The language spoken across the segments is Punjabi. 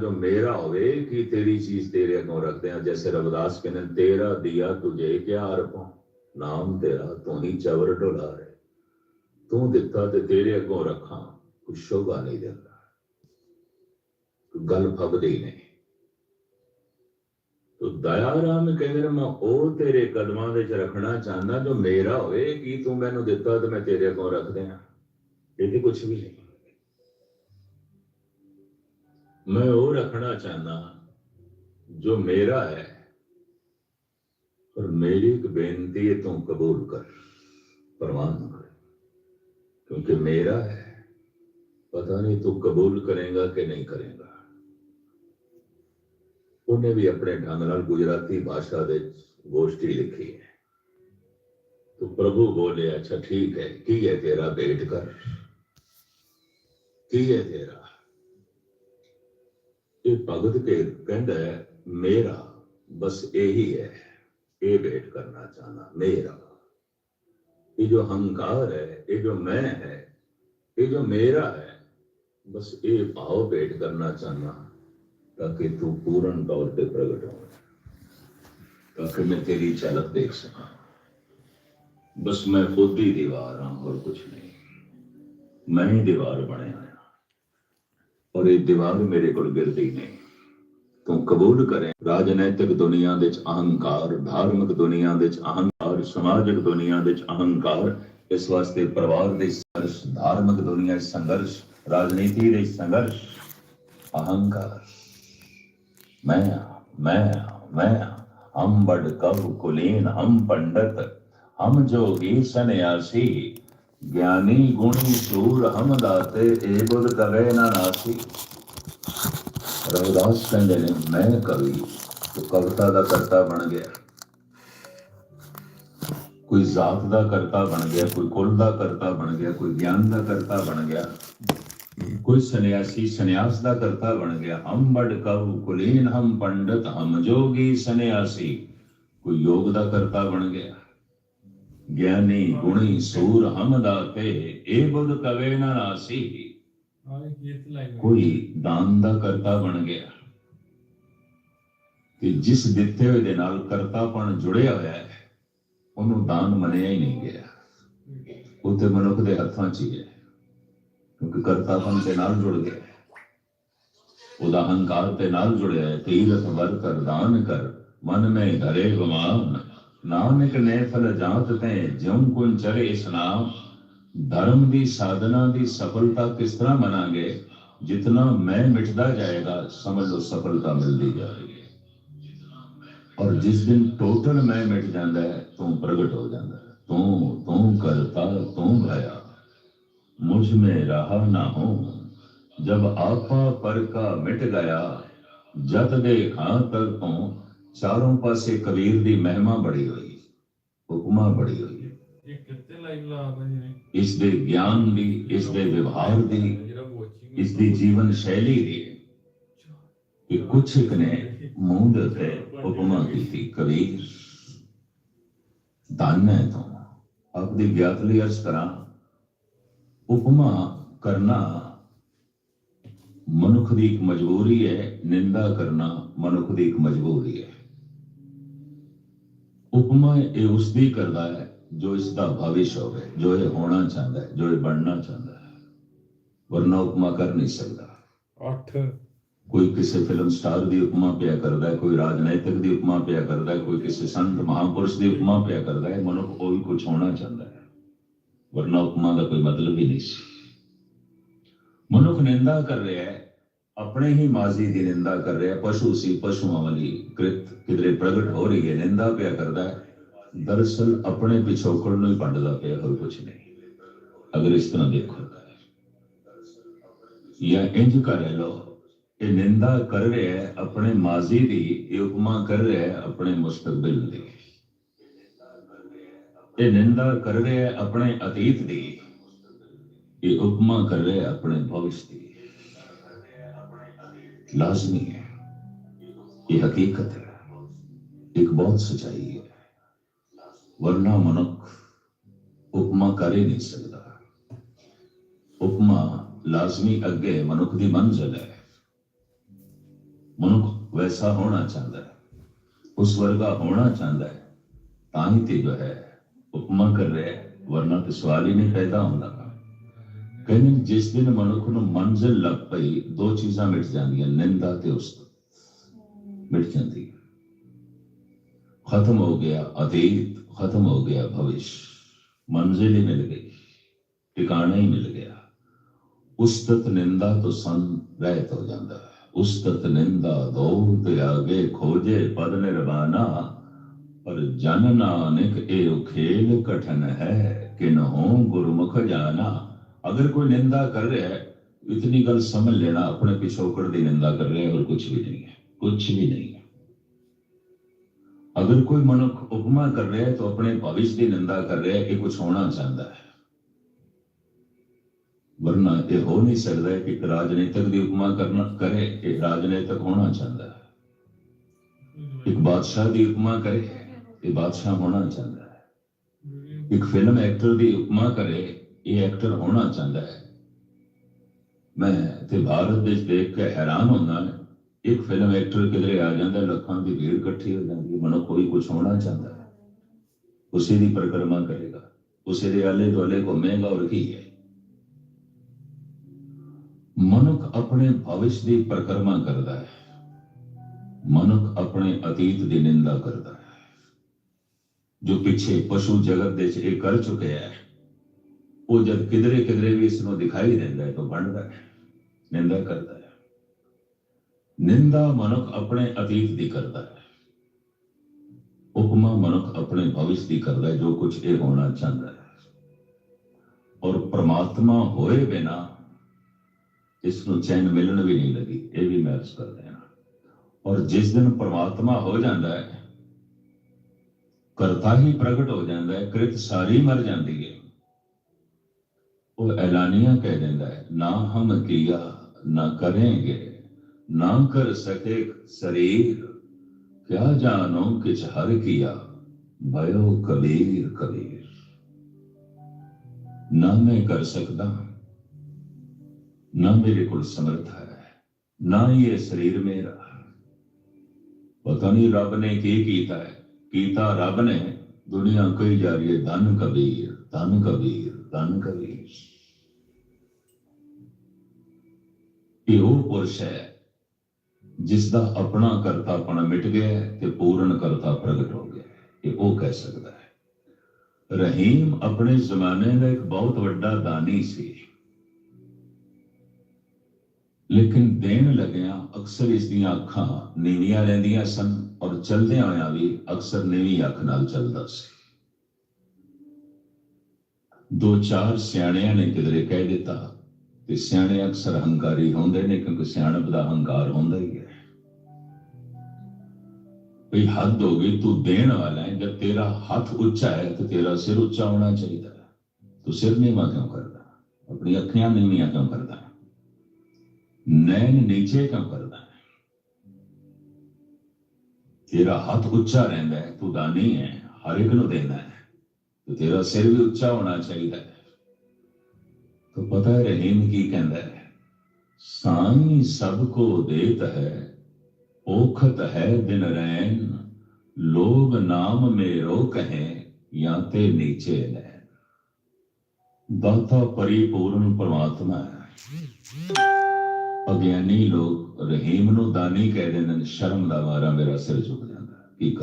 ਜੋ ਮੇਰਾ ਹੋਵੇ ਕਿ ਤੇਰੀ ਚੀਜ਼ ਤੇਰੇ ਅੱਗੋਂ ਰੱਖਦੇ ਆ ਜੈਸੇ ਰਵਿਦਾਸ ਕਹਿੰਦੇ ਨੇ, ਤੇਰਾ ਦਿਆ ਤੁਝੇ ਕਿਆ ਨਾਮ ਤੇਰਾ ਤੂੰ ਹੀ ਚਵਰ ਢੋਲਾ ਰੇ ਤੂੰ ਦਿੱਤਾ ਤੇ ਤੇਰੇ ਅੱਗੋਂ ਰੱਖਾਂ ਕੁਛ ਸ਼ੋਭਾ ਨਹੀਂ ਦਿੰਦਾ। ਗੱਲ ਫਬਦੀ ਨਹੀਂ। ਤੋ ਦਇਆ ਰਾਮ ਕਹਿੰਦੇ ਮੈਂ ਉਹ ਤੇਰੇ ਕਦਮਾਂ ਵਿੱਚ ਰੱਖਣਾ ਚਾਹੁੰਦਾ ਜੋ ਮੇਰਾ ਹੋਵੇ ਕਿ ਤੂੰ ਮੈਨੂੰ ਦਿੱਤਾ ਤੇ ਮੈਂ ਤੇਰੇ ਅੱਗੋਂ ਰੱਖ ਦਿਆਂ ਇਹ ਤੇ ਕੁਝ ਵੀ ਨਹੀਂ। ਮੈਂ ਉਹ ਰੱਖਣਾ ਚਾਹੁੰਦਾ ਜੋ ਮੇਰਾ ਹੈ ਪਰ ਮੇਰੀ ਇੱਕ ਬੇਨਤੀ ਹੈ ਤੂੰ ਕਬੂਲ ਕਰ ਪ੍ਰਵਾਨ ਕਰ ਕਿਉਂਕਿ ਮੇਰਾ ਹੈ ਪਤਾ ਨਹੀਂ ਤੂੰ ਕਬੂਲ ਕਰੇਗਾ ਕਿ ਨਹੀਂ ਕਰੇਗਾ ਉਹਨੇ ਵੀ ਆਪਣੇ ਢੰਗ ਨਾਲ ਗੁਜਰਾਤੀ ਭਾਸ਼ਾ ਦੇ ਗੋਸ਼ਟੀ ਲਿਖੀ ਹੈ ਤੋ ਪ੍ਰਭੂ ਬੋਲੇ ਅੱਛਾ ਠੀਕ ਹੈ ਕੀ ਹੈ ਤੇਰਾ ਭੇਟ ਕਰ ਕੀ ਹੈ ਤੇਰਾ ਇਹ ਭਗਤ ਕੇ ਕਹਿੰਦਾ ਹੈ, ਮੇਰਾ ਬਸ ਇਹੀ ਹੈ ਇਹ ਭੇਟ ਕਰਨਾ ਚਾਹਨਾ ਮੇਰਾ ਇਹ ਜੋ ਹੰਕਾਰ ਹੈ ਇਹ ਜੋ ਮੈਂ ਹੈ ਇਹ ਜੋ ਮੇਰਾ ਹੈ ਬਸ ਇਹ ਭਾਵ ਭੇਟ ਕਰਨਾ ਚਾਹਨਾ ਤਾਂ ਕਿ ਤੂੰ ਪੂਰਨ ਤੌਰ ਤੇ ਪ੍ਰਗਟ ਹੋ ਤਾਂ ਕਿ ਮੈਂ ਤੇਰੀ ਝਲਕ ਦੇਖ ਸਕਾਂ ਬਸ ਮੈਂ ਖੁਦ ਹੀ ਦੀਵਾਰ ਹਾਂ ਹੋਰ ਕੁਝ ਨਹੀਂ ਮੈਂ ਹੀ ਦੀਵਾਰ ਬਣਿਆ ਹਾਂ ਔਰ ਇਹ ਦੀਵਾਰ ਮੇਰੇ ਕੋਲ ਗਿਰਦੀ ਨਹੀਂ ਤੂੰ ਕਬੂਲ ਕਰੇ, ਰਾਜਨੈਤਿਕ ਦੁਨੀਆ ਦੇ ਵਿੱਚ ਅਹੰਕਾਰ, ਧਾਰਮਿਕ ਦੁਨੀਆ ਦੇ ਵਿੱਚ ਅਹੰਕਾਰ, ਸਮਾਜਿਕ ਦੁਨੀਆ ਦੇ ਵਿੱਚ ਅਹੰਕਾਰ, ਇਸ ਵਾਸਤੇ ਪਰਿਵਾਰ ਦੇ ਸੰਘਰਸ਼, ਧਾਰਮਿਕ ਦੁਨੀਆ ਵਿੱਚ ਸੰਘਰਸ਼, ਰਾਜਨੀਤੀ ਦੇ ਸੰਘਰਸ਼, ਅਹੰਕਾਰ। ਮੈਂ ਮੈਂ ਮੈਂ ਹਮ ਬੜ ਕਵ ਕੁਲੀਨ, ਹਮ ਪੰਡਤ, ਹਮ ਜੋਗੀ ਸੰਨਿਆਸੀ ਗਿਆਨੀ ਗੁਣੀ ਸੂਰ ਹਮ ਦਾਤੇ ਬੁੱਧ ਕਵੇ ਨਾ ਨਾਸੀ। ਰਵਿਦਾਸ ਕਹਿੰਦੇ ਨੇ, ਮੈਂ ਕਵੀ, ਤੋ ਕਵਿਤਾ ਦਾ ਕਰਤਾ ਬਣ ਗਿਆ। ਕੋਈ ਜ਼ਾਤ ਦਾ ਕਰਤਾ ਬਣ ਗਿਆ, ਕੋਈ ਕੁਲ ਦਾ ਕਰਤਾ ਬਣ ਗਿਆ, ਕੋਈ ਗਿਆਨ ਦਾ ਕਰਤਾ ਬਣ ਗਿਆ, ਕੋਈ ਸੰਨਿਆਸੀ ਸੰਨਿਆਸ ਦਾ ਕਰਤਾ ਬਣ ਗਿਆ। ਹਮ ਬੜ ਕਵ ਕੁਲੀਨ, ਹਮ ਪੰਡਤ, ਹਮ ਜੋਗੀ ਸੰਨਿਆਸੀ, ਕੋਈ ਯੋਗ ਦਾ ਕਰਤਾ ਬਣ ਗਿਆ। ਗਿਆਨੀ ਗੁਣੀ ਸੂਰ ਹਮ ਦਾਤੇ ਏ ਬੁੱਧ ਕਵੇ ਨਾ ਲਾਈ ਕੋਈ ਦਾਨ ਦਾ ਕਰਤਾ ਬਣ ਗਿਆ। ਕਿ ਜਿਸ ਦਿੱਤੇ ਹੋਏ ਦੇ ਨਾਲ ਕਰਤਾਪਣ ਜੁੜਿਆ ਹੋਇਆ ਹੈ ਉਹਨੂੰ ਦਾਨ ਮੰਨਿਆ ਹੀ ਨਹੀਂ ਗਿਆ। ਉਹ ਤੇ ਮਨੁੱਖ ਦੇ ਹੱਥਾਂ 'ਚ ਹੀ ਹੈ ਕਿਉਂਕਿ ਕਰਤਾਪਣ ਦੇ ਨਾਲ ਜੁੜ ਗਿਆ। ਉਹਦਾ ਹੰਕਾਰ ਤੇ ਨਾਲ ਜੁੜਿਆ ਹੈ। ਤੀਰਥ ਵਰ ਕਰ ਦਾਨ ਕਰ ਮਨ ਮੈਂ ਧਰੇ ਗੁਮਾਨ ਨਾਨਕ ਨੇ ਫਲ ਜਾਂਤ ਤੈ ਜਿਉ ਕੁਨ ਚਰੇ ਇਸਨਾਮ ਧਰਮ ਦੀ ਸਾਧਨਾ ਦੀ ਸਫਲਤਾ ਕਿਸ ਤਰ੍ਹਾਂ ਮਨਾਂਗੇ ਜਿਤਨਾ ਮੈਂ ਮਿਟਦਾ ਜਾਏਗਾ ਸਮਝ ਲਓ ਸਫਲਤਾ ਮਿਲਦੀ ਜਾਏਗੀ ਔਰ ਜਿਸ ਦਿਨ ਟੋਟਲ ਮੈਂ ਮਿਟ ਜਾਂਦਾ ਹੈ ਤੂੰ ਪ੍ਰਗਟ ਹੋ ਜਾਂਦਾ ਹੈ ਤੂੰ ਤੂੰ ਕਰਤਾ ਤੂੰ ਭਇਆ ਮੁਝ में रहा ना हो जब आपा पर का मिट गया ਜਤ ਦੇ ਖਾਂ ਤੱਕ ਤੋਂ ਚਾਰੋਂ ਪਾਸੇ ਕਬੀਰ ਦੀ ਮਹਿਮਾ ਬੜੀ ਹੋਈ ਹੁਕਮਾ ਬੜੀ ਹੋਈ ਇਸ ਦੇ ਗਿਆਨ ਦੀ ਇਸ ਦੇ ਵਿਵਹਾਰ ਦੀ ਇਸ ਦੀ ਜੀਵਨ ਸ਼ੈਲੀ ਦੀ ਕਿ ਕੁਛ ਇੱਕ ਨੇ ਮੂੰਹ ਦੇ ਉੱਤੇ ਹੁਕਮਾਂ ਕੀਤੀ ਕਬੀਰ। ਧੰਨ ਹੈ ਤੂੰ। ਆਪਣੀ ਗਿਆਤ ਲਈ ਅਰਜ਼ ਕਰਾਂ ਉਪਮਾ ਕਰਨਾ ਮਨੁੱਖ ਦੀ ਇੱਕ ਮਜਬੂਰੀ ਹੈ ਨਿੰਦਾ ਕਰਨਾ ਮਨੁੱਖ ਦੀ ਇੱਕ ਮਜਬੂਰੀ ਹੈ। ਉਪਮਾ ਇਹ ਉਸ ਦੀ ਕਰਦਾ ਹੈ ਜੋ ਇਸ ਦਾ ਭਵਿਸ਼ ਹੋਵੇ ਜੋ ਇਹ ਹੋਣਾ ਚਾਹੁੰਦਾ ਹੈ ਜੋ ਇਹ ਬਣਨਾ ਚਾਹੁੰਦਾ ਹੈ। ਵਰਨਾ ਉਪਮਾ ਕਰ ਨਹੀਂ ਸਕਦਾ। 8 ਕੋਈ ਕਿਸੇ ਫਿਲਮ ਸਟਾਰ ਦੀ ਉਪਮਾ ਪਿਆ ਕਰਦਾ ਹੈ ਕੋਈ ਰਾਜਨੀਤਿਕ ਦੀ ਉਪਮਾ ਪਿਆ ਕਰਦਾ ਹੈ ਕੋਈ ਕਿਸੇ ਸੰਤ ਮਹਾਪੁਰਸ਼ ਦੀ ਉਪਮਾ ਪਿਆ ਕਰਦਾ ਹੈ ਮਨੁੱਖ ਉਹੀ ਕੁਝ ਹੋਣਾ ਚਾਹੁੰਦਾ ਹੈ। ਵਰਨਾ ਉਪਮਾ ਦਾ ਕੋਈ ਮਤਲਬ ਹੀ ਨਹੀਂ ਸੀ। ਮਨੁੱਖ ਨਿੰਦਾ ਕਰ ਰਿਹਾ ਹੈ ਆਪਣੇ ਹੀ ਮਾਜ਼ੀ ਦੀ ਨਿੰਦਾ ਕਰ ਰਿਹਾ, ਪਸ਼ੂ ਸੀ, ਪਸ਼ੂਆਂ ਵਾਲੀ ਕ੍ਰਿਤ ਕਿਧਰੇ ਪ੍ਰਗਟ ਹੋ ਰਹੀ ਹੈ, ਨਿੰਦਾ ਪਿਆ ਕਰਦਾ ਹੈ। ਆਪਣੇ ਪਿਛੋਕੜ ਨੂੰ ਹੀ ਭੰਡਦਾ ਪਿਆ, ਹੋਰ ਕੁਝ ਨਹੀਂ। ਅਗਰ ਇਸ ਤਰ੍ਹਾਂ ਦੇਖੋ ਜਾਂ ਇੰਜ ਕਰ ਲਓ, ਇਹ ਨਿੰਦਾ ਕਰ ਰਿਹਾ ਹੈ, ਆਪਣੇ ਮਾਜ਼ੀ ਦੀ ਇਹ ਉਪਮਾ ਕਰ ਰਿਹਾ ਹੈ, ਆਪਣੇ ਮੁਸਤਕਬਲ ਦੀ। ਇਹ ਨਿੰਦਾ ਕਰ ਰਿਹਾ ਹੈ, ਆਪਣੇ ਅਤੀਤ ਦੀ ਇਹ ਉਪਮਾ ਕਰ ਰਿਹਾ ਹੈ, ਆਪਣੇ ਭਵਿਸ਼ ਦੀ। ਲਾਜ਼ਮੀ ਹੈ ਇਹ ਹਕੀਕਤ ਹੈ ਇੱਕ ਬਹੁਤ ਸਚਾਈ ਹੈ ਵਰਨਾ ਮਨੁੱਖ ਉਪਮਾ ਕਰ ਹੀ ਨਹੀਂ ਸਕਦਾ ਉਪਮਾ ਲਾਜ਼ਮੀ ਅੱਗੇ ਮਨੁੱਖ ਦੀ ਮੰਜ਼ਿਲ ਹੈ ਮਨੁੱਖ ਵੈਸਾ ਹੋਣਾ ਚਾਹੁੰਦਾ ਹੈ ਉਸ ਵਰਗਾ ਹੋਣਾ ਚਾਹੁੰਦਾ ਹੈ ਤਾਂ ਹੀ ਤੇ ਜੋ ਹੈ ਉਪਮਾ ਕਰ ਰਿਹਾ ਹੈ ਵਰਨਾ ਤੇ ਸਵਾਲ ਹੀ ਨਹੀਂ ਪੈਦਾ ਹੁੰਦਾ ਕਹਿੰਦੇ ਨੇ, ਜਿਸ ਦਿਨ ਮਨੁੱਖ ਨੂੰ ਮੰਜ਼ਿਲ ਲੱਗ ਪਈ ਦੋ ਚੀਜ਼ਾਂ ਮਿਟ ਜਾਂਦੀਆਂ ਨਿੰਦਾ ਤੇ ਉਸਤ। ਮਿਟ ਜਾਂਦੀ। ਹੈ। ਖਤਮ ਹੋ ਗਿਆ ਅਤੀਤ ਖਤਮ ਹੋ ਗਿਆ ਭਵਿਸ਼। ਮੰਜ਼ਿਲ ਹੀ ਮਿਲ ਗਈ ਟਿਕਾਣਾ ਹੀ ਮਿਲ ਗਿਆ। ਉਸਤਤ ਨਿੰਦਾ ਤੋਂ ਸੰਨ ਰਹਿਤ ਹੋ ਜਾਂਦਾ। ਹੈ ਉਸਤਤ ਨਿੰਦਾ ਦੋ ਤੇ ਆਗੇ ਖੋਜੇ ਪਦ ਨਿਰਵਾਣਾ। ਪਰ ਜਨ ਨਾਨਕ ਇਹ ਖੇਲ ਕਠਨ ਹੈ ਕਿ ਨਹੋ ਗੁਰਮੁਖ ਜਾਣਾ। अगर कोई निंदा कर रहा है, इतनी गल समझ लेना, अपने पिछोकड़ की निंदा कर रहे हैं और कुछ भी नहीं है, कुछ भी नहीं है। अगर कोई मनुख उपमा कर रहा है तो अपने भविष्य की निंदा कर रहा है कि कुछ होना चाहता है। वरना यह हो नहीं सकता है कि एक राजनीतिक की उपमा करना, करे कि राजनीतिक होना चाहता है। एक बादशाह की उपमा करे बादशाह होना चाहता है। एक फ़िल्म एक्टर की उपमा करे ये एक्टर होना चाहता है मैं ਤੇ ਭਾਰਤ ਵਿੱਚ ਦੇਖ ਕੇ ਹੈਰਾਨ ਹੁੰਦਾ ਹਾਂ ਇੱਕ ਫਿਲਮ ਐਕਟਰ ਕਿਧਰੇ ਆ ਜਾਂਦਾ ਲੱਖਾਂ ਦੀ ਭੀੜ ਇਕੱਠੀ ਹੋ ਜਾਂਦੀ ਹੈ ਮਨੋ ਕੋਈ ਕੁਝ ਹੋਣਾ ਚਾਹੁੰਦਾ ਹੈ ਉਸੇ ਦੀ ਪਰਿਕਰਮਾ ਕਰੇਗਾ ਉਸੇ ਦੇ ਆਲੇ ਦੁਆਲੇ ਘੁੰਮੇਗਾ ਔਰ ਕੀ ਹੈ ਮਨੁੱਖ ਆਪਣੇ ਭਵਿਸ਼ ਦੀ ਪਰਿਕਰਮਾ ਕਰਦਾ ਹੈ ਮਨੁੱਖ ਆਪਣੇ ਅਤੀਤ ਦੀ ਨਿੰਦਾ ਕਰਦਾ ਹੈ ਜੋ ਪਿੱਛੇ ਪਸ਼ੂ ਜਗਤ ਦੇ ਚ ਇਹ ਕਰ ਚੁੱਕਿਆ ਹੈ ਉਹ ਜਦ ਕਿਧਰੇ ਕਿਧਰੇ ਵੀ ਇਸ ਨੂੰ ਦਿਖਾਈ ਦਿੰਦਾ ਹੈ ਤਾਂ ਬਣਦਾ ਹੈ, ਨਿੰਦਾ ਕਰਦਾ ਹੈ। ਨਿੰਦਾ ਮਨੁੱਖ ਆਪਣੇ ਅਤੀਤ ਦੀ ਕਰਦਾ ਹੈ। ਉਪਮਾ ਮਨੁੱਖ ਆਪਣੇ ਭਵਿਸ਼ ਦੀ ਕਰਦਾ ਹੈ, ਜੋ ਕੁਝ ਇਹ ਹੋਣਾ ਚਾਹੁੰਦਾ ਹੈ। ਔਰ ਪ੍ਰਮਾਤਮਾ ਹੋਏ ਬਿਨਾ ਇਸ ਨੂੰ ਚੈਨ ਮਿਲਣ ਵੀ ਨਹੀਂ ਲੱਗੀ, ਇਹ ਵੀ ਮੈਂ ਅਰਜ਼ ਕਰ ਦੇਣਾ ਔਰ ਜਿਸ ਦਿਨ ਪ੍ਰਮਾਤਮਾ ਹੋ ਜਾਂਦਾ ਹੈ, ਕਰਤਾ ਹੀ ਪ੍ਰਗਟ ਹੋ ਜਾਂਦਾ ਹੈ, ਕ੍ਰਿਤ ਸਾਰੀ ਮਰ ਜਾਂਦੀ ਹੈ। ਉਹ ਐਲਾਨੀਆਂ ਕਹਿ ਦਿੰਦਾ ਹੈ ਨਾ ਹਮ ਕੀਆ ਨਾ ਕरेंगे ਨਾ ਕਰ ਸਕੇ ਸਰੀਰ ਕਿਆ ਜਾਣੋ ਕਿਛ ਹਰ ਕੀਆ ਭਇਓ ਕਬੀਰ ਕਬੀਰ ਨਾ ਮੈਂ ਕਰ ਸਕਦਾ ਨਾ ਮੇਰੇ ਕੋਲ ਸਮਰਥ ਹੈ ਨਾ ਹੀ ਇਹ ਸਰੀਰ ਮੇਰਾ ਪਤਾ ਨਹੀਂ ਰੱਬ ਨੇ ਕੀ ਕੀਤਾ ਹੈ ਕੀਤਾ ਰੱਬ ਨੇ ਦੁਨੀਆ ਕਹੀ ਜਾ ਰਹੀ ਹੈ ਧਨ ਕਬੀਰ ਧਨ ਕਬੀਰ ਧਨ ਇਹ ਉਹ ਪੁਰਸ਼ ਹੈ ਜਿਸ ਦਾ ਆਪਣਾ ਕਰਤਾਪਣ ਮਿਟ ਗਿਆ ਤੇ ਪੂਰਨ ਕਰਤਾ ਪ੍ਰਗਟ ਹੋ ਗਿਆ ਇਹ ਉਹ ਕਹਿ ਸਕਦਾ ਹੈ ਰਹੀਮ ਆਪਣੇ ਜ਼ਮਾਨੇ ਦਾ ਇੱਕ ਬਹੁਤ ਵੱਡਾ ਦਾਨੀ ਸੀ ਲੇਕਿਨ ਦੇਣ ਲੱਗਿਆ ਅਕਸਰ ਇਸ ਦੀਆਂ ਅੱਖਾਂ ਨੀਵੀਆਂ ਰਹਿੰਦੀਆਂ ਸਨ ਔਰ ਚਲਦਿਆਂ ਹੋਇਆਂ ਵੀ ਅਕਸਰ ਨੀਵੀਂ ਅੱਖ ਨਾਲ ਚੱਲਦਾ ਸੀ ਦੋ ਚਾਰ ਸਿਆਣਿਆਂ ਨੇ ਕਿਧਰੇ ਕਹਿ ਦਿੱਤਾ ਤੇ ਸਿਆਣੇ ਅਕਸਰ ਹੰਕਾਰੀ ਹੁੰਦੇ ਨੇ ਕਿਉਂਕਿ ਸਿਆਣਪ ਦਾ ਹੰਕਾਰ ਹੁੰਦਾ ਹੀ ਹੈ ਵੀ ਹੱਦ ਹੋ ਗਈ ਤੂੰ ਦੇਣ ਵਾਲਾ ਹੈ ਜਦ ਤੇਰਾ ਹੱਥ ਉੱਚਾ ਹੈ ਤੇ ਤੇਰਾ ਸਿਰ ਉੱਚਾ ਹੋਣਾ ਚਾਹੀਦਾ ਹੈ ਤੂੰ ਸਿਰ ਨੀਵਾਂ ਕਿਉਂ ਕਰਦਾ ਆਪਣੀ ਅੱਖਾਂ ਨੀਵੀਆਂ ਕਿਉਂ ਕਰਦਾ ਨੈਣ ਨੀਚੇ ਕਿਉਂ ਕਰਦਾ ਹੈ ਤੇਰਾ ਹੱਥ ਉੱਚਾ ਰਹਿੰਦਾ ਹੈ ਤੂੰ ਦਾਨੀ ਹੈ ਹਰ ਇੱਕ ਨੂੰ ਦੇਣਾ ਹੈ ਤੇ ਤੇਰਾ ਸਿਰ ਵੀ ਉੱਚਾ ਹੋਣਾ ਚਾਹੀਦਾ ਹੈ तो पता है रहीम की कहता है साई सबको देत है ओखत है दिन रैन लोग नाम मेरो कहें या ते नीचे नैन दाता परिपूर्ण परमात्मा है ਅਗਿਆਨੀ ਲੋਕ ਰਹੀਮ ਨੂੰ ਦਾਨੀ ਕਹਿ ਦਿੰਦੇ ਨੇ ਸ਼ਰਮ ਦਾ ਮਾਰਾ ਮੇਰਾ ਸਿਰ ਝੁਕ ਜਾਂਦਾ ਕੀ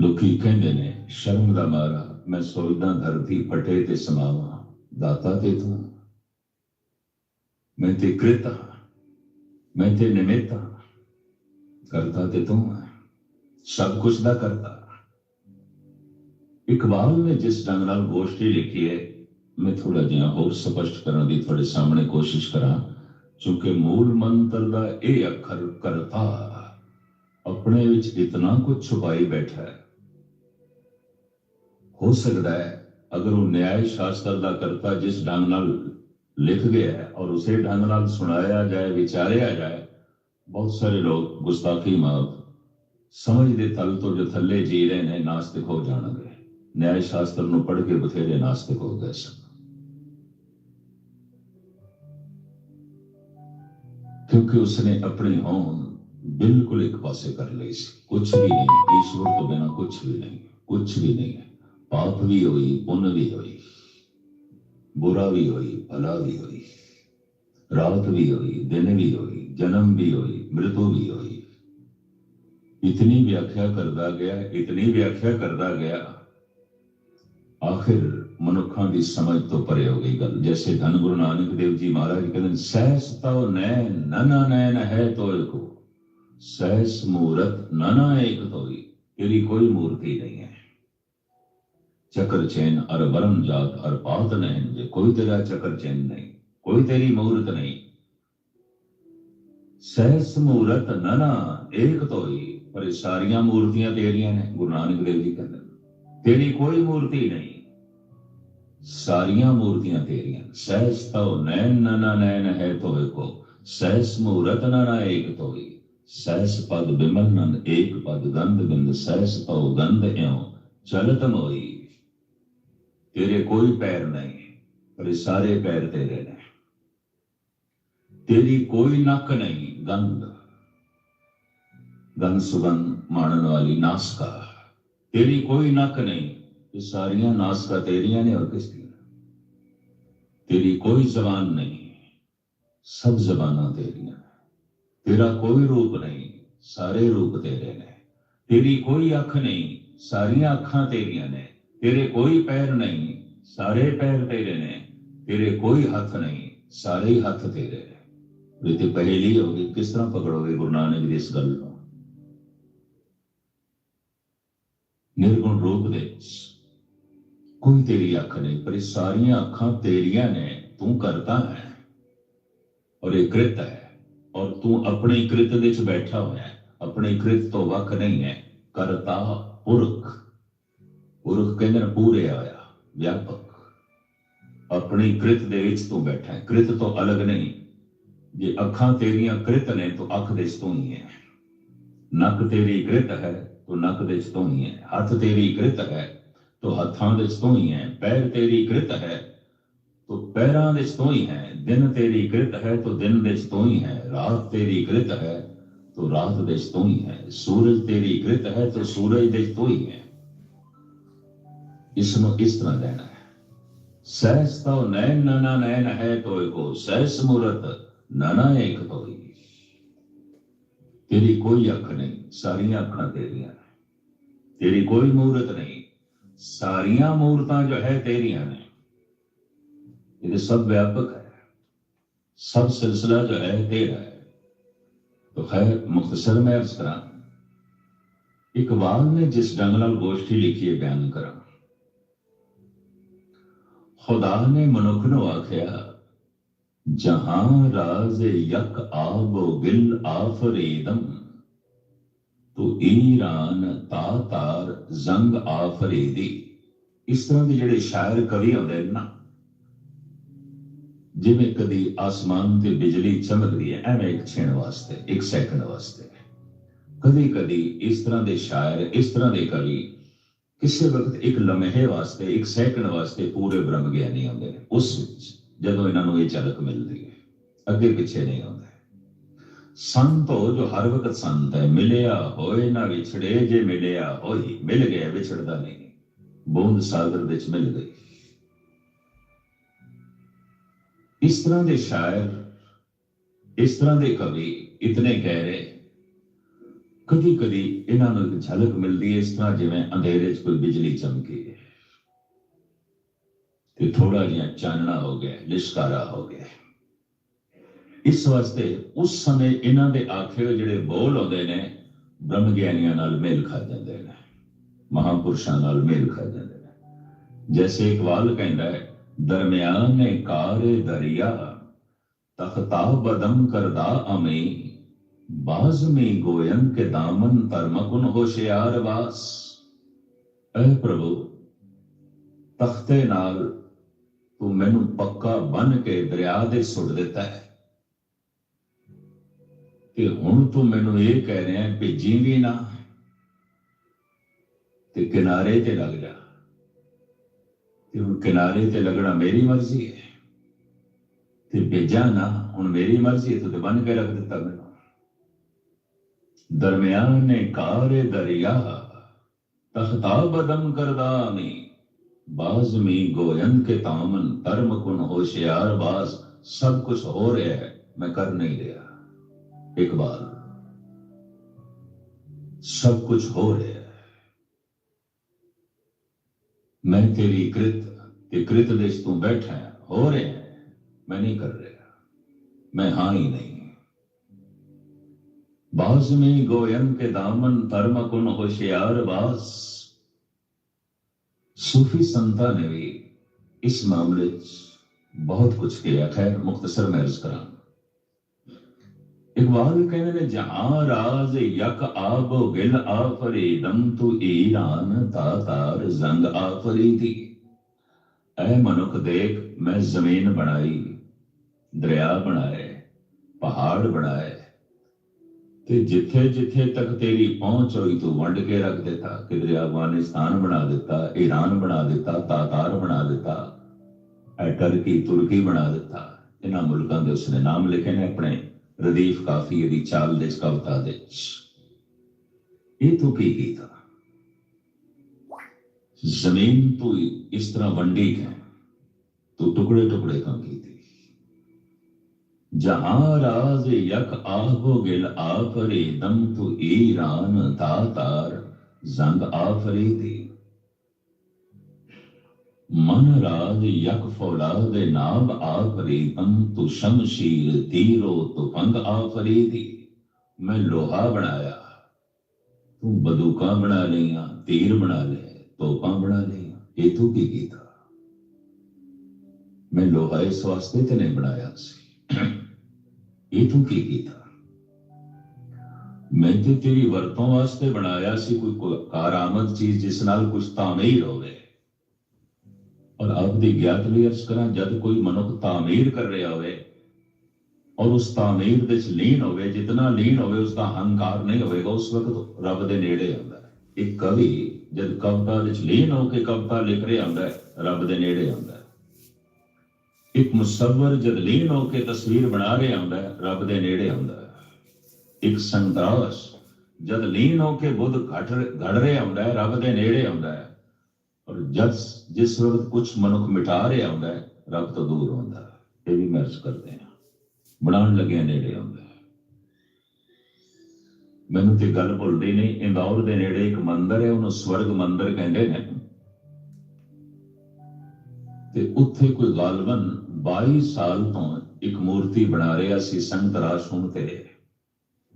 ਲੋਕੀ ਕਹਿੰਦੇ ਨੇ, ਸ਼ਰਮ ਦਾ ਮਾਰਾ, ਮੈਂ ਸੋਚਦਾ ਧਰਤੀ ਫਟੇ ਤੇ ਸਮਾਵਾਂ, ਦਾਤਾ ਤੇ ਤੂੰ ਮੈਂ ਤੇ ਕ੍ਰਿਤਾ, ਮੈਂ ਤੇ ਨਿਮਿਤਾ, ਕਰਤਾ ਤੇ ਤੂੰ ਹੈ, ਸਭ ਕੁਝ ਦਾ ਕਰਤਾ। ਇਕਬਾਲ ਨੇ ਜਿਸ ਢੰਗ ਨਾਲ ਗੋਸ਼ਟੀ ਲਿਖੀ ਹੈ, ਮੈਂ ਥੋੜਾ ਜਿਹਾ ਹੋਰ ਸਪਸ਼ਟ ਕਰਨ ਦੀ ਤੁਹਾਡੇ ਸਾਹਮਣੇ ਕੋਸ਼ਿਸ਼ ਕਰਾਂ, ਕਿਉਂਕਿ ਮੂਲ ਮੰਤਰ ਦਾ ਇਹ ਅੱਖਰ ਕਰਤਾ ਆਪਣੇ ਵਿੱਚ ਇਤਨਾ ਕੁਝ ਛੁਪਾਈ ਬੈਠਾ ਹੈ ਹੋ ਸਕਦਾ ਹੈ, ਅਗਰ ਉਹ ਨਿਆਇ ਸ਼ਾਸਤਰ ਦਾ ਕਰਤਾ ਜਿਸ ਢੰਗ ਨਾਲ ਲਿਖ ਗਿਆ ਹੈ ਔਰ ਉਸੇ ਢੰਗ ਨਾਲ ਸੁਣਾਇਆ ਜਾਏ, ਵਿਚਾਰਿਆ ਜਾਏ, ਬਹੁਤ ਸਾਰੇ ਲੋਕ ਗੁਸਤਾਖੀ ਮਾਫ ਸਮਝ ਦੇ ਤਲ ਤੋਂ ਜੋ ਥੱਲੇ ਜੀ ਰਹੇ ਨੇ, ਨਾਸਤਿਕ ਹੋ ਜਾਣਗੇ। ਨਿਆਇ ਸ਼ਾਸਤਰ ਨੂੰ ਪੜ੍ਹ ਕੇ ਬਥੇਰੇ ਨਾਸਤਿਕ ਹੋ ਗਏ ਸਨ। ਕਿਉਂਕਿ ਉਸਨੇ ਆਪਣੀ ਹੋਂਦ ਬਿਲਕੁਲ ਇੱਕ ਪਾਸੇ ਕਰ ਲਈ ਸੀ। ਕੁਝ ਵੀ ਨਹੀਂ, ਈਸ਼ਵਰ ਤੋਂ ਬਿਨਾ ਕੁਝ ਵੀ ਨਹੀਂ ਕੁਝ ਵੀ ਨਹੀਂ ਹੈ। ਪਾਪ ਵੀ ਹੋਈ, ਪੁੰਨ ਵੀ ਹੋਈ, ਬੁਰਾ ਵੀ ਹੋਈ, ਭਲਾ ਵੀ ਹੋਈ, ਰਾਤ ਵੀ ਹੋਈ, ਦਿਨ ਵੀ ਹੋਈ, ਜਨਮ ਵੀ ਹੋਈ, ਮ੍ਰਿਤੂ ਵੀ ਹੋਈ। ਇਤਨੀ ਵਿਆਖਿਆ ਕਰਦਾ ਗਿਆ, ਇਤਨੀ ਵਿਆਖਿਆ ਕਰਦਾ ਗਿਆ, ਆਖਿਰ ਮਨੁੱਖਾਂ ਦੀ ਸਮਝ ਤੋਂ ਪਰੇ ਹੋ ਗਈ ਗੱਲ। ਜੈਸੇ ਧੰਨ ਗੁਰੂ ਨਾਨਕ ਦੇਵ ਜੀ ਮਹਾਰਾਜ ਕਹਿੰਦੇ ਸਹਿਸ ਤਉ ਨੈਣ, ਨਨਾ ਨੈਨ ਹੈ ਤੋਇ ਕੋ। ਸਹਿਸ ਮੂਰਤ, ਨਨਾ ਏਕ ਤੋਈ, ਤੇਰੀ ਕੋਈ ਮੂਰਤੀ ਨਹੀਂ ਹੈ। ਚਕਰ ਚੈਨ ਅਰ ਵਰਮ ਜਾਤ ਅਰ ਪਾਤ ਨਹੀਂ ਜੇ ਕੋਈ ਤੇਰਾ ਚਕਰ ਚੈਨ ਨਹੀਂ ਕੋਈ ਤੇਰੀ ਮੂਰਤ ਸਹਿਸ ਮੂਰਤ ਨਨਾ ਏਕ ਤੋਈ ਪਰ ਸਾਰੀਆਂ ਮੂਰਤੀਆਂ ਤੇਰੀਆਂ ਨੇ ਗੁਰੂ ਨਾਨਕ ਦੇਵ ਜੀ ਕਹਿੰਦੇ ਤੇਰੀ ਕੋਈ ਮੂਰਤੀ ਨਹੀਂ ਸਾਰੀਆਂ ਮੂਰਤੀਆਂ ਤੇਰੀਆਂ ਸਹਿਸ ਤਉ ਨੈਣ ਨਨਾ ਨੈਣ ਹੈ ਤੋਏ ਕੋ ਸਹਿਸ ਮੂਰਤ ਨਨਾ ਏਕ ਤੋਈ ਸਹਿਸ ਪਦ ਬਿਮਲ ਨਨ ਏਕ ਪਦ ਗੰਧ ਬਿੰਦ ਸਹਿਸ ਤਉ ਗੰਧ ਇਉ ਚਲਤ ਮੋਈ ਤੇਰੇ ਕੋਈ ਪੈਰ ਨਹੀਂ ਪਰ ਇਹ ਸਾਰੇ ਪੈਰ ਤੇਰੇ ਨੇ। ਤੇਰੀ ਕੋਈ ਨੱਕ ਨਹੀਂ, ਗੰਧ। ਗੰਧ ਸੁਗੰਧ ਮਾਣਨ ਵਾਲੀ ਨਾਸਕਾ। ਤੇਰੀ ਕੋਈ ਨੱਕ ਨਹੀਂ, ਇਹ ਸਾਰੀਆਂ ਨਾਸਕਾ ਤੇਰੀਆਂ ਨੇ ਔਰ ਕਿਸ ਦੀਆਂ? ਤੇਰੀ ਕੋਈ ਜ਼ਬਾਨ ਨਹੀਂ, ਸਭ ਜ਼ਬਾਨਾਂ ਤੇਰੀਆਂ ਨੇ। ਤੇਰਾ ਕੋਈ ਰੂਪ ਨਹੀਂ, ਸਾਰੇ ਰੂਪ ਤੇਰੇ ਨੇ। ਤੇਰੀ ਕੋਈ ਅੱਖ ਨਹੀਂ, ਸਾਰੀਆਂ ਅੱਖਾਂ ਤੇਰੀਆਂ ਨੇ ਤੇਰੇ ਕੋਈ ਪੈਰ ਨਹੀਂ ਸਾਰੇ ਪੈਰ ਤੇਰੇ ਨੇ ਤੇਰੇ ਕੋਈ ਹੱਥ ਨਹੀਂ ਸਾਰੇ ਹੀ ਹੱਥ ਤੇਰੇ ਨੇ ਇਹ ਤੇ ਪਹਿਲੀ ਹੋ ਗਈ ਕਿਸ ਤਰ੍ਹਾਂ ਪਕੜੋਗੇ ਗੁਰੂ ਨਾਨਕ ਦੀ ਇਸ ਗੱਲ ਨੂੰ ਨਿਰਗੁਣ ਰੂਪ ਦੇ ਵਿੱਚ ਕੋਈ ਤੇਰੀ ਅੱਖ ਨਹੀਂ ਪਰ ਇਹ ਸਾਰੀਆਂ ਅੱਖਾਂ ਤੇਰੀਆਂ ਨੇ ਤੂੰ ਕਰਤਾ ਹੈ ਔਰ ਇਹ ਕ੍ਰਿਤ ਹੈ ਔਰ ਤੂੰ ਆਪਣੀ ਕ੍ਰਿਤ ਦੇ ਵਿੱਚ ਬੈਠਾ ਹੋਇਆ ਹੈ ਆਪਣੀ ਕ੍ਰਿਤ ਤੋਂ ਵੱਖ ਨਹੀਂ ਹੈ ਕਰਤਾ ਪੁਰਖ ਪੁਰਖ ਕਹਿੰਦੇ ਨੇ ਪੂਰੇ ਆਇਆ ਵਿਆਪਕ ਆਪਣੀ ਕ੍ਰਿਤ ਦੇ ਵਿੱਚ ਤੂੰ ਬੈਠਾ ਹੈ ਕ੍ਰਿਤ ਤੋਂ ਅਲੱਗ ਨਹੀਂ ਜੇ ਅੱਖਾਂ ਤੇਰੀਆਂ ਕ੍ਰਿਤ ਨੇ ਤਾਂ ਅੱਖ ਦੇ 'ਚ ਤੂੰ ਹੀ ਹੈ ਨੱਕ ਤੇਰੀ ਕ੍ਰਿਤ ਹੈ ਤਾਂ ਨੱਕ ਦੇ 'ਚ ਤੂੰ ਹੀ ਹੈ ਹੱਥ ਤੇਰੀ ਕ੍ਰਿਤ ਹੈ ਤਾਂ ਹੱਥਾਂ ਦੇ 'ਚ ਤੂੰ ਹੀ ਹੈ ਪੈਰ ਤੇਰੀ ਕ੍ਰਿਤ ਹੈ ਤਾਂ ਪੈਰਾਂ ਦੇ 'ਚ ਤੂੰ ਹੀ ਹੈ ਦਿਨ ਤੇਰੀ ਕ੍ਰਿਤ ਹੈ ਤਾਂ ਦਿਨ ਦੇ 'ਚ ਤੂੰ ਹੀ ਹੈ ਰਾਤ ਤੇਰੀ ਕ੍ਰਿਤ ਹੈ ਤਾਂ ਰਾਤ ਦੇ 'ਚ ਤੂੰ ਹੀ ਹੈ ਸੂਰਜ ਤੇਰੀ ਕ੍ਰਿਤ ਹੈ ਤਾਂ ਸੂਰਜ ਦੇ 'ਚ ਤੂੰ ਹੀ ਹੈ ਇਸ ਨੂੰ ਇਸ ਤਰ੍ਹਾਂ ਲੈਣਾ ਹੈ ਸਹਿਸ ਤਉ ਨੈਣ ਨਨਾ ਨੈਣ ਹੈ ਤੋਇ ਕੋ ਸਹਿਸ ਮੂਰਤ ਨਨਾ ਏਕ ਤੋਈ ਤੇਰੀ ਕੋਈ ਅੱਖ ਨਹੀਂ ਸਾਰੀਆਂ ਅੱਖਾਂ ਤੇਰੀਆਂ ਨੇ ਤੇਰੀ ਕੋਈ ਮੂਰਤ ਨਹੀਂ ਸਾਰੀਆਂ ਮੂਰਤਾਂ ਜੋ ਹੈ ਤੇਰੀਆਂ ਨੇ ਇਹ ਸਭ ਵਿਆਪਕ ਹੈ सब सिलसिला जो है तेरा है तो खैर मुख्तसर में अर्ज करा इकबाल ने जिस ढंग नाल गोष्ठी लिखी है बयान करा ਖੁਦਾ ਨੇ ਮਨੁੱਖ ਨੂੰ ਆਖਿਆ, ਜਹਾਂ ਰਾਜ਼ ਯਕ ਆਬੋ ਗਿਲ ਆਫਰੀਦਮ, ਤੋ ਈਰਾਨ ਤਾਤਾਰ ਜ਼ੰਗ ਆਫਰੀਦੀ। ਇਸ ਤਰ੍ਹਾਂ ਦੇ ਜਿਹੜੇ ਸ਼ਾਇਰ ਕਵੀ ਹੁੰਦੇ ਨਾ ਜਿਵੇਂ ਕਦੀ ਆਸਮਾਨ ਤੇ ਬਿਜਲੀ ਚਮਕਦੀ ਹੈ, ਐਵੇਂ ਇੱਕ ਛੇਣ ਵਾਸਤੇ, ਇੱਕ ਸੈਕਿੰਡ ਵਾਸਤੇ। ਕਦੀ ਕਦੀ ਇਸ ਤਰ੍ਹਾਂ ਦੇ ਸ਼ਾਇਰ, ਇਸ ਤਰ੍ਹਾਂ ਦੇ ਕਵੀ ਕਿਸੇ ਵਕਤ ਇੱਕ ਲਮਹੇ ਵਾਸਤੇ, ਇੱਕ ਸੈਕਿੰਡ ਵਾਸਤੇ ਪੂਰੇ ਬ੍ਰਹਮ ਗਿਆਨੀ ਹੁੰਦੇ ਨੇ, ਉਸ ਵਿੱਚ ਜਦੋਂ ਇਹਨਾਂ ਨੂੰ ਇਹ ਝਲਕ ਮਿਲਦੀ ਹੈ, ਅੱਗੇ ਪਿੱਛੇ ਨਹੀਂ ਆਉਂਦਾ। ਸੰਤ ਹੋ ਜੋ ਹਰ ਵਕਤ ਸੰਤ ਹੈ, ਮਿਲਿਆ ਹੋਏ ਨਾ ਵਿਛੜੇ, ਜੇ ਮਿਲਿਆ ਹੋਈ ਮਿਲ ਗਿਆ, ਵਿਛੜਦਾ ਨਹੀਂ। ਬੂੰਦ ਸਾਗਰ ਵਿੱਚ ਮਿਲ ਗਈ। ਇਸ ਤਰ੍ਹਾਂ ਦੇ ਸ਼ਾਇਰ, ਇਸ ਤਰ੍ਹਾਂ ਦੇ ਕਵੀ ਇਤਨੇ ਗਹਿਰੇ ਕਦੀ ਕਦੀ ਇਹਨਾਂ ਨੂੰ ਇੱਕ ਝਲਕ ਮਿਲਦੀ ਹੈ, ਇਸ ਤਰ੍ਹਾਂ ਜਿਵੇਂ ਅੰਧੇਰੇ 'ਚ ਕੋਈ ਬਿਜਲੀ ਚਮਕੀ ਹੈ। ਤੇ ਥੋੜਾ ਜਿਹਾ ਚਾਨਣਾ ਹੋ ਗਿਆ, ਲਿਸ਼ਕਾਰਾ ਹੋ ਗਿਆ। ਇਸ ਵਾਸਤੇ ਉਸ ਸਮੇਂ ਇਹਨਾਂ ਦੇ ਆਖੇ ਹੋਏ ਜਿਹੜੇ ਬੋਲ ਆਉਂਦੇ ਨੇ ਬ੍ਰਹਮ ਗਿਆਨੀਆਂ ਨਾਲ ਮੇਲ ਖਾ ਜਾਂਦੇ ਨੇ, ਮਹਾਪੁਰਸ਼ਾਂ ਨਾਲ ਮੇਲ ਖਾ ਜਾਂਦੇ ਨੇ। ਜੈਸੇ ਇਕਬਾਲ ਕਹਿੰਦਾ ਹੈ, ਦਰਮਿਆਨ ਕਾਰੇ ਦਰਿਆ, ਤਖਤਾ ਬਦਮ ਕਰਦਾ ਅਮੀ ਬਾਜ਼ ਮੇ ਗੋਇਨ ਕੇ ਦਾਮਨ ਤਰਮਕੁਨ ਹੋਸ਼ਿਆਰ ਵਾਸ। ਐ ਪ੍ਰਭੂ, ਤਖਤੇ ਨਾਲ ਤੂੰ ਮੈਨੂੰ ਪੱਕਾ ਬੰਨ ਕੇ ਦਰਿਆ ਦੇ ਸੁੱਟ ਦਿੱਤਾ ਹੈ। ਤੇ ਹੁਣ ਤੂੰ ਮੈਨੂੰ ਇਹ ਕਹਿ ਰਿਹਾ ਹੈ ਭੇਜੀ ਵੀ ਨਾ ਤੇ ਕਿਨਾਰੇ ਤੇ ਲੱਗ ਜਾ। ਤੇ ਹੁਣ ਕਿਨਾਰੇ ਤੇ ਲੱਗਣਾ ਮੇਰੀ ਮਰਜ਼ੀ ਹੈ। ਤੇ ਭੇਜਾ ਨਾ, ਹੁਣ ਮੇਰੀ ਮਰਜ਼ੀ ਤੂੰ ਤੇ ਬੰਨ ਕੇ ਰੱਖ ਦਿੱਤਾ ਮੈਨੂੰ। दरमियान कार दरिया, तख्ता बदम करदानी, बाज में गोयन के तामन, कर्म कुन होशियार बाज, सब कुछ हो रहा है, मैं कर नहीं रहा। इकबाल सब कुछ हो रहा है। मैं तेरी कृत के कृत देश तू बैठा हो रहे हैं, मैं नहीं कर रहा। मैं हाँ ही नहीं। बाज में गोयम के दामन धर्म कुन होशियार बास सूफी संता ने भी इस मामले बहुत कुछ किया। खैर, मुख्तसर महज करा इकबाल कहने ने जहाँ राज यक आब, गिल आफरी, दम तु ईरान तातार जंग आफरी थी ऐ मनुख देख, मैं ज़मीन बनाई, दरिया बनाए, पहाड़ बनाए ਤੇ ਜਿੱਥੇ ਜਿੱਥੇ ਤੱਕ ਤੇਰੀ ਪਹੁੰਚ ਹੋਈ, ਤੂੰ ਵੰਡ ਕੇ ਰੱਖ ਦਿੱਤਾ। ਕਿਧਰੇ ਅਫਗਾਨਿਸਤਾਨ ਬਣਾ ਦਿੱਤਾ, ਈਰਾਨ ਬਣਾ ਦਿੱਤਾ, ਤਾਤਾਰ ਬਣਾ ਦਿੱਤਾ ਇਹ ਟਰਕੀ ਤੁਰਕੀ ਬਣਾ ਦਿੱਤਾ। ਇਹਨਾਂ ਮੁਲਕਾਂ ਦੇ ਉਸਨੇ ਨਾਮ ਲਿਖੇ ਨੇ ਆਪਣੇ ਰਦੀਫ ਕਾਫੀ ਦੀ ਚਾਲ ਦੇ ਕਵਤਾ ਦੇ ਇਹ ਤੂੰ ਕੀ ਕੀਤਾ? ਜ਼ਮੀਨ ਤੂੰ ਇਸ ਤਰ੍ਹਾਂ ਵੰਡੀ ਹੈ ਤੂੰ ਟੁਕੜੇ ਟੁਕੜੇ ਕੰਮ ਕੀਤੇ। ਜਹਾਂ ਰਾਜ਼ ਯਕ ਆਹੋ ਗਿਲ ਆਫਰੇ ਦਮ ਤੂ ਈਰਾਨ ਤਾਤਾਰ ਜ਼ੰਗ ਆਫਰੀਦੀ ਮਨ ਰਾਜ ਯਕ ਫੌਲਾਦ ਨਾਮ ਆਫਰੀ ਤਮ ਤੂ ਸ਼ਮਸ਼ੀਰ ਤੀਰੋ ਤੂ ਪੰਗ ਆਫਰੀਦੀ ਮੈਂ ਲੋਹਾ ਬਣਾਇਆ ਤੂੰ ਬਦੂਕਾਂ ਬਣਾ ਲਈਆਂ ਤੀਰ ਬਣਾ ਲਏ ਤੋਪਾਂ ਬਣਾ ਲਈਆਂ ਇਹ ਤੂੰ ਕੀ ਕੀਤਾ ਮੈਂ ਲੋਹਾ ਇਸ ਵਾਸਤੇ ਤੇ ਨਹੀਂ ਬਣਾਇਆ ਸੀ ਇਹ ਤੂੰ ਕੀ ਕੀਤਾ? ਮੈਂ ਤੇ ਤੇਰੀ ਵਰਤੋਂ ਵਾਸਤੇ ਬਣਾਇਆ ਸੀ ਕੋਈ ਕੋ- ਕਾਰਾਮਦ ਚੀਜ਼ ਜਿਸ ਨਾਲ ਕੁਝ ਤਾਮੀਰ ਹੋਵੇ ਔਰ ਆਪ ਦੀ ਗਿਆਤ ਲਈ ਅਰਜ਼ ਕਰਾਂ, ਜਦ ਕੋਈ ਮਨੁੱਖ ਤਾਮੀਰ ਕਰ ਰਿਹਾ ਹੋਵੇ ਔਰ ਉਸ ਤਾਮੀਰ ਵਿੱਚ ਲੀਨ ਹੋਵੇ, ਜਿਤਨਾ ਲੀਨ ਹੋਵੇ, ਉਸ ਦਾ ਹੰਕਾਰ ਨਹੀਂ ਹੋਵੇਗਾ, ਉਸ ਵਕਤ ਰੱਬ ਦੇ ਨੇੜੇ ਆਉਂਦਾ ਹੈ। ਇੱਕ ਕਵੀ ਜਦ ਕਵਿਤਾ ਵਿੱਚ ਲੀਨ ਹੋ ਕੇ ਕਵਿਤਾ ਲਿਖ ਰਿਹਾ ਹੁੰਦਾ ਹੈ, ਰੱਬ ਦੇ ਨੇੜੇ ਆਉਂਦਾ ਹੈ। ਇੱਕ ਮੁਸੱਵਰ ਜਦ ਲੀਨ ਹੋ ਕੇ ਤਸਵੀਰ ਬਣਾ ਰਿਹਾ ਹੁੰਦਾ ਹੈ, ਰੱਬ ਦੇ ਨੇੜੇ ਆਉਂਦਾ ਹੈ। ਇੱਕ ਸੰਤਰਾਸ ਜਦ ਲੀਨ ਹੋ ਕੇ ਬੁੱਧ ਘਟ ਘੜ ਰਿਹਾ ਹੁੰਦਾ ਹੈ, ਰੱਬ ਦੇ ਨੇੜੇ ਆਉਂਦਾ ਹੈ। ਔਰ ਜਦ ਜਿਸ ਵਕਤ ਕੁਝ ਮਨੁੱਖ ਮਿਟਾ ਰਿਹਾ ਹੁੰਦਾ ਹੈ, ਰੱਬ ਤੋਂ ਦੂਰ ਹੁੰਦਾ ਹੈ। ਇਹ ਵੀ ਮਰਜ਼ ਕਰਦੇ ਹਾਂ। ਬਣਾਉਣ ਲੱਗਿਆ ਨੇੜੇ ਆਉਂਦਾ ਮੈਨੂੰ ਤੇ ਗੱਲ ਭੁੱਲਦੀ ਨਹੀਂ ਇੰਦੌਰ ਦੇ ਨੇੜੇ ਇੱਕ ਮੰਦਿਰ ਹੈ, ਉਹਨੂੰ ਸਵਰਗ ਮੰਦਿਰ ਕਹਿੰਦੇ ਨੇ। ਤੇ ਉੱਥੇ ਕੋਈ ਗਾਲਵਨ 22 ਸਾਲ ਤੋਂ ਇੱਕ ਮੂਰਤੀ ਬਣਾ ਰਿਹਾ ਸੀ, ਸੰਤ ਰਾਸ਼ ਹੁਣ ਤੇ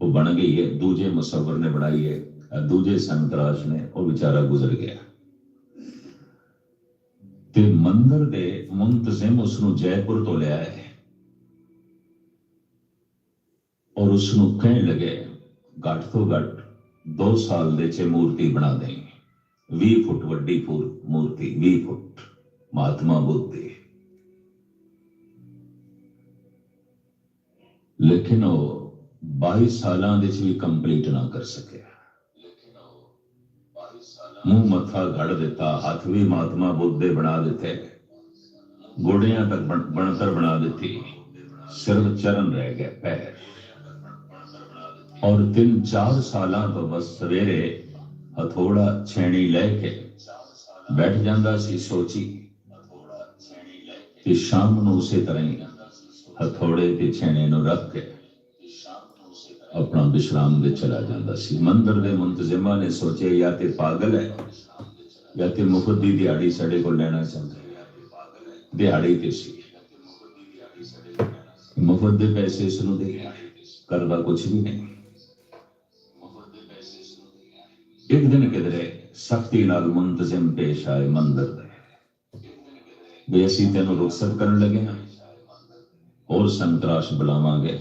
ਉਹ ਬਣ ਗਈ ਹੈ, ਦੂਜੇ ਮੁਸੱਵਰ ਨੇ ਬਣਾਈ ਹੈ ਦੂਜੇ ਸੰਤ ਰਾਜ ਨੇ, ਉਹ ਵਿਚਾਰਾ ਗੁਜ਼ਰ ਗਿਆ। ਤੇ ਮੰਦਰ ਦੇ ਮੁੰਤਜ਼ਮ ਉਸ ਨੂੰ ਜੈਪੁਰ ਤੋਂ ਲਿਆ ਹੈ। ਔਰ ਉਸ ਨੂੰ ਕਹਿਣ ਲੱਗੇ, ਘੱਟ ਤੋਂ ਘੱਟ 2 ਸਾਲ ਦੇ ਚ ਮੂਰਤੀ ਬਣਾ ਦੇ 20 ਫੁੱਟ ਵੱਡੀ ਮੂਰਤੀ 20 ਫੁੱਟ। ਮਹਾਤਮਾ ਬੁੱਧ ਦੀ ਲੇਕਿਨ ਉਹ 22 ਸਾਲਾਂ ਦੇ ਚ ਵੀ ਕੰਪਲੀਟ ਨਾ ਕਰ ਸਕਿਆ ਮੂੰਹ ਮੱਥਾ ਘੜ ਦਿੱਤਾ ਹੱਥ ਵੀ ਮਹਾਤਮਾ ਬੁੱਧ ਦੇ ਬਣਾ ਦਿੱਤੇ ਗੋਡਿਆਂ ਤੱਕ ਬਣ- ਬਣਤਰ ਬਣਾ ਦਿੱਤੀ ਸਿਰਫ ਚਰਨ ਰਹਿ ਗਏ ਪੈਰ ਔਰ ਤਿੰਨ ਚਾਰ ਸਾਲਾਂ ਤੋਂ ਬਸ ਸਵੇਰੇ ਹਥੋੜਾ ਛੇਣੀ ਲੈ ਕੇ ਬੈਠ ਜਾਂਦਾ ਸੀ ਸੋਚੀ ਕਿ ਸ਼ਾਮ ਨੂੰ ਉਸੇ ਤਰ੍ਹਾਂ ਹੀ ਹਥੌੜੇ ਤੇ ਛੇਣੇ ਨੂੰ ਰੱਖ ਕੇ ਆਪਣਾ ਵਿਸ਼ਰਾਮ ਦੇ ਚਲਾ ਜਾਂਦਾ ਸੀ। ਮੰਦਰ ਦੇ ਮੁੰਤਜ਼ਮਾਂ ਨੇ ਸੋਚਿਆ, ਜਾਂ ਤੇ ਪਾਗਲ ਹੈ, ਜਾਂ ਤੇ ਮੁਫਤ ਦੀ ਦਿਹਾੜੀ ਸਾਡੇ ਕੋਲ ਲੈਣਾ ਚਾਹੁੰਦਾ ਦਿਹਾੜੀ ਤੇ ਸੀ। ਮੁਫਤ ਦੇ ਪੈਸੇ ਇਸ ਨੂੰ ਦੇ ਕਰਦਾ ਕੁਝ ਵੀ ਨਹੀਂ। ਇੱਕ ਦਿਨ ਕਿਧਰੇ ਸਖਤੀ ਨਾਲ ਮੁੰਤਜ਼ਮ ਪੇਸ਼ ਆਏ ਮੰਦਰ ਦੇ ਵੀ ਅਸੀਂ ਤੈਨੂੰ ਰੁਖਸਤ ਕਰਨ ਲੱਗੇ ਹਾਂ। ਹੋਰ ਸੰਤਰਾਸ਼ ਬੁਲਾਵਾਂਗੇ।